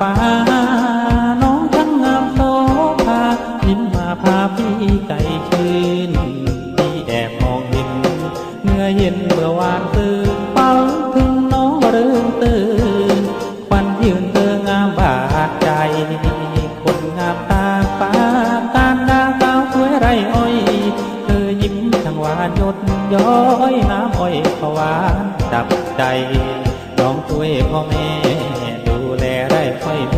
ป้า น้องทั้งงามโตพายิ้มมาพาพี่ไก่คืนพี่แอบมองเห็นเมื่อเย็นเมื่อวานตื่นฝันถึงน้องเริ่มตื่นควันยืนเตืองามบาดใจ คนงามตาป้าการนาสาวสวยไรอ้อย เธอยิ้มทั้งหวานยดย้อยน้ำอ้อยขวานดับใจน้องช่วยพ่อแม่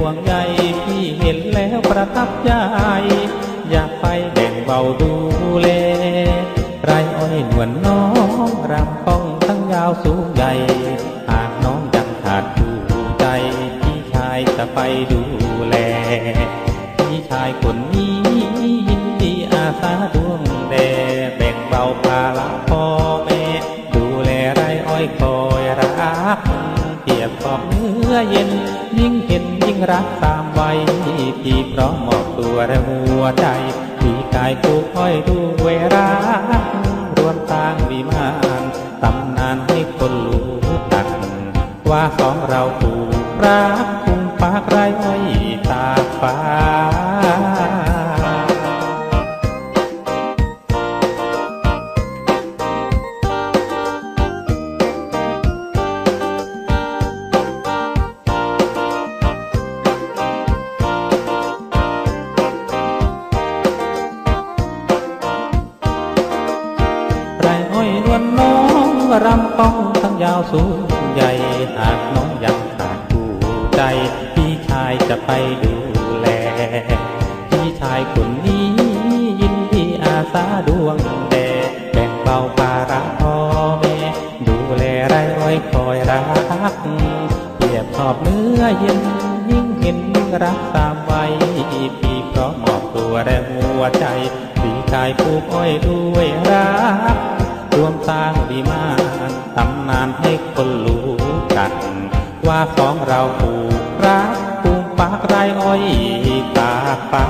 วงใยพี่เห็นแล้วประทับใจ อยากไปแบ่งเบาดูแลไรอ้อยนวลน้องรำป้องทั้งยาวสูงใหญ่หากน้องยังขาดดูใจ พี่ชายจะไปดูแล พี่ชายคนนี้ยินดีอาสาดวงแดแบ่งเบาภาระพ่อแม่ ดูแลไรอ้อยคอยรักเทียบขอบเนื้อเย็นยิ่งเห็น งรักตามไว้พี่พร้อมมอบตัวและหัวใจพี่กายผู้ค่อยดูเวรารวมต่างวิมานตำนานให้คนรู้ตัก ว่าสองเราผูกรักคุ้มปากไรอ้อยตาฟ้า รำป้องทั้งยาวสูงใหญ่หากน้องยังขาดผู้ใจ พี่ชายจะไปดูแล พี่ชายคนนี้ยินดีอาสาดวงแดแบ่งเบาภาระพ่อแม่ดูแลไรอ้อยคอยรักเปรียบขอบเนื้อเย็นยิ่งเห็นรักตามไว้พี่พร้อมมอบตัวและหัวใจพี่ชายผูกอ้อยด้วยรัก รวมสร้างวิมานตำนานให้คนรู้กัน ว่าของเราผูกรักผูกปากไรอ้อยตากฟ้า